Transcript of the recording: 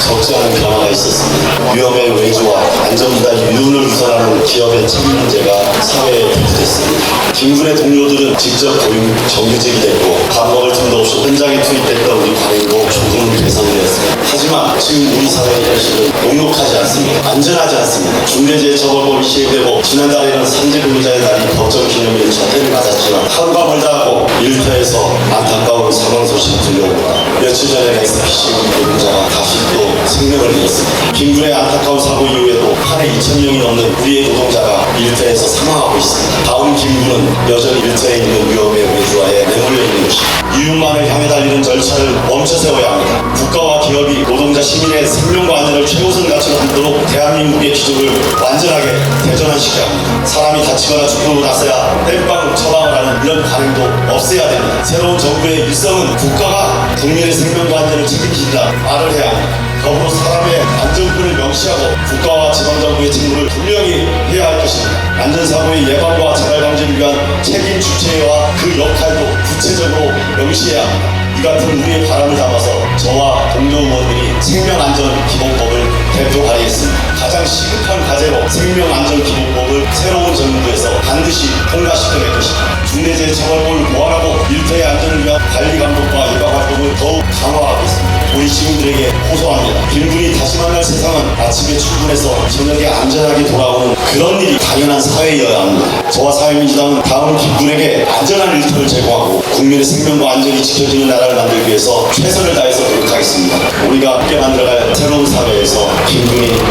적지 않은 변화가 있었습니다. 위험의 외주와 안전보다 윤을 우선하는 기업의 책임 문제가 사회에 대두됐습니다. 김군의 동료들은 직접 고용 정규직이 됐고 밥 먹을 틈도 없이 현장에 투입됐던 우리 관행도 조금은 개선되었습니다. 하지만 지금 우리 사회의 현실은 녹록하지 않습니다. 안전하지 않습니다. 중대재해 처벌법이 시행되고 지난달에는 산재 근로자의 날이 법정 기념일 첫해를 맞았지만 하루가 멀다 하고 일터에서 안타까운 사망 소식이 들려옵니다. 며칠 전에 SPC 잃었습니다. 김군의 안타까운 사고 이후에도 한 해 2천 명이 넘는 우리의 노동자가 일터에서 사망하고 있습니다. 다음 김군은 여전히 일터에 있는 위험의 외주화에 내몰려 있는 것입니다. 이윤만을 향해 달리는 절차를 멈춰 세워야 합니다. 국가와 기업이 노동자 시민의 생명과 안전을 최우선 가치로 함도록 대한민국의 기적을 완전하게 대전환시켜야 합니다. 사람이 다치거나 죽고 나서야 땜빵 처방을 하는 이런 관행도 없애야 됩니다. 새로운 정부의 일성은 국가가 국민의 생명과 안전을 책임진다 말을 해야 합니다. 더불어 사람의 안전권을 명시하고 국가와 지방정부의 직무를 분명히 해야 할 것입니다. 안전사고의 예방과 재발 방지를 위한 책임 주체와 그 역할도 구체적으로 명시해야 합니다. 이 같은 우리의 바람을 담아서 저와 동료 의원들이 생명안전기본법을 대표 발의했습니다. 가장 시급한 과제로 생명안전기본법을 새로운 정부에서 반드시 통과시켜낼 것입니다. 중대재해처벌법을 보완하고 안 시민들에게 호소합니다. 김군이 다시 만날 세상은 아침에 출근해서 저녁에 안전하게 돌아오는 그런 일이 당연한 사회여야 합니다. 저와 사회민주당은 다음 김군에게 안전한 일터를 제공하고 국민의 생명과 안전이 지켜지는 나라를 만들기 위해서 최선을 다해서 노력하겠습니다. 우리가 함께 만들어갈 새로운 사회에서 잘